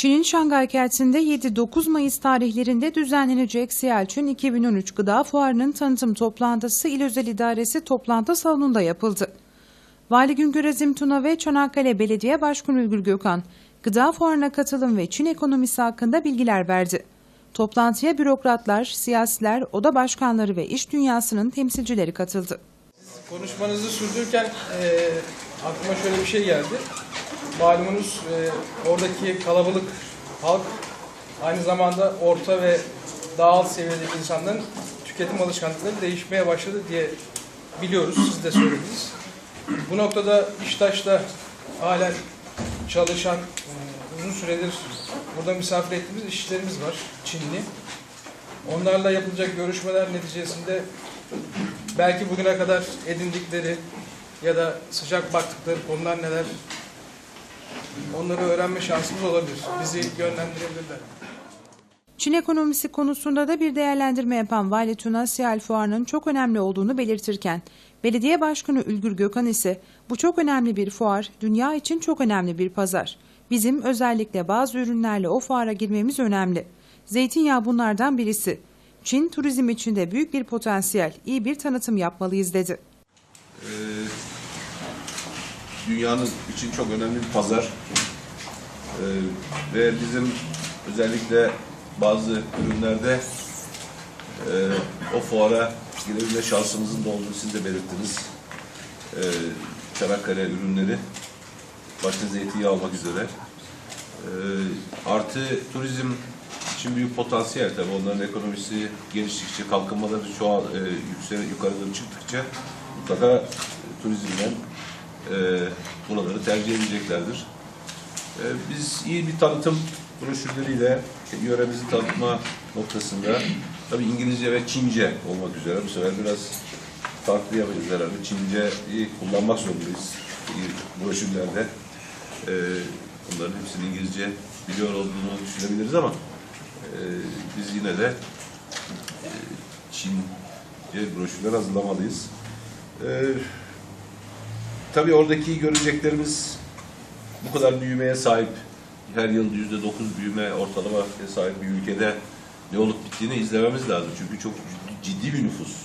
Çin'in Şangay kentinde 7-9 Mayıs tarihlerinde düzenlenecek Sialçin 2013 Gıda Fuarı'nın tanıtım toplantısı İl Özel İdaresi toplantı salonunda yapıldı. Vali Güngör Azim Tuna ve Çanakkale Belediye Başkanı Ülgür Gökhan, gıda fuarına katılım ve Çin ekonomisi hakkında bilgiler verdi. Toplantıya bürokratlar, siyasiler, oda başkanları ve iş dünyasının temsilcileri katıldı. Konuşmanızı sürdürürken e, aklıma şöyle bir şey geldi. Malumunuz e, oradaki kalabalık halk aynı zamanda orta ve daha alt seviyedeki insanların tüketim alışkanlıkları değişmeye başladı diye biliyoruz. Siz de söylediniz. Bu noktada İştaş'ta halen çalışan e, uzun süredir burada misafir ettiğimiz işçilerimiz var. Çinli. Onlarla yapılacak görüşmeler neticesinde belki bugüne kadar edindikleri ya da sıcak baktıkları konular neler onları öğrenme şansımız olabilir. Bizi yönlendirebilirler. Çin ekonomisi konusunda da bir değerlendirme yapan Vali Tuna Siyal Fuarı'nın çok önemli olduğunu belirtirken, Belediye Başkanı Ülgür Gökhan ise bu çok önemli bir fuar, dünya için çok önemli bir pazar. Bizim özellikle bazı ürünlerle o fuara girmemiz önemli. Zeytinyağı bunlardan birisi. Çin turizm içinde büyük bir potansiyel, iyi bir tanıtım yapmalıyız dedi. Ee, dünyanın için çok önemli bir pazar. Ee, ve bizim özellikle bazı ürünlerde e, o fuara girebilme şansımızın da olduğunu siz de belirttiniz. Ee, Çanakkale ürünleri, başta zeytinyağı almak üzere. Ee, artı turizm için büyük potansiyel tabii. Onların ekonomisi geliştikçe, kalkınmaları çoğal, e, yüksel, yukarı çıktıkça mutlaka e, turizmden e, buraları tercih edeceklerdir. E, biz iyi bir tanıtım broşürleriyle yöremizi tanıtma noktasında tabii İngilizce ve Çince olmak üzere bu sefer biraz farklı yapacağız herhalde. Çince'yi kullanmak zorundayız broşürlerde. E, bunların hepsini İngilizce biliyor olduğunu düşünebiliriz ama e, biz yine de e, Çince broşürler hazırlamalıyız. E, tabii oradaki göreceklerimiz bu kadar büyümeye sahip, her yıl yüzde dokuz büyüme ortalama sahip bir ülkede ne olup bittiğini izlememiz lazım. Çünkü çok ciddi bir nüfus,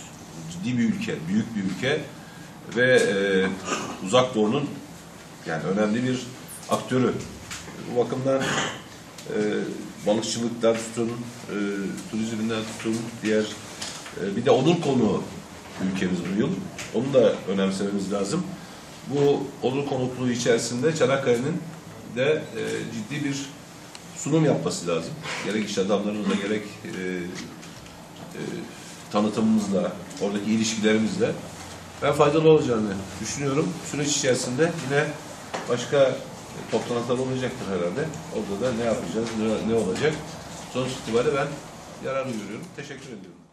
ciddi bir ülke, büyük bir ülke ve e, uzak doğunun yani önemli bir aktörü. Bu bakımdan e, balıkçılıktan tutun, e, turizminden tutun, diğer e, bir de onur konu ülkemiz bu yıl. Onu da önemsememiz lazım. Bu onur konukluğu içerisinde Çanakkale'nin de e, ciddi bir sunum yapması lazım. Gerek iş adamlarımızla gerek e, e, tanıtımımızla, oradaki ilişkilerimizle ben faydalı olacağını düşünüyorum. Süreç içerisinde yine başka toplantılar olacaktır herhalde. Orada da ne yapacağız, ne, ne olacak? Sonuç itibariyle ben yararlı görüyorum. Teşekkür ediyorum.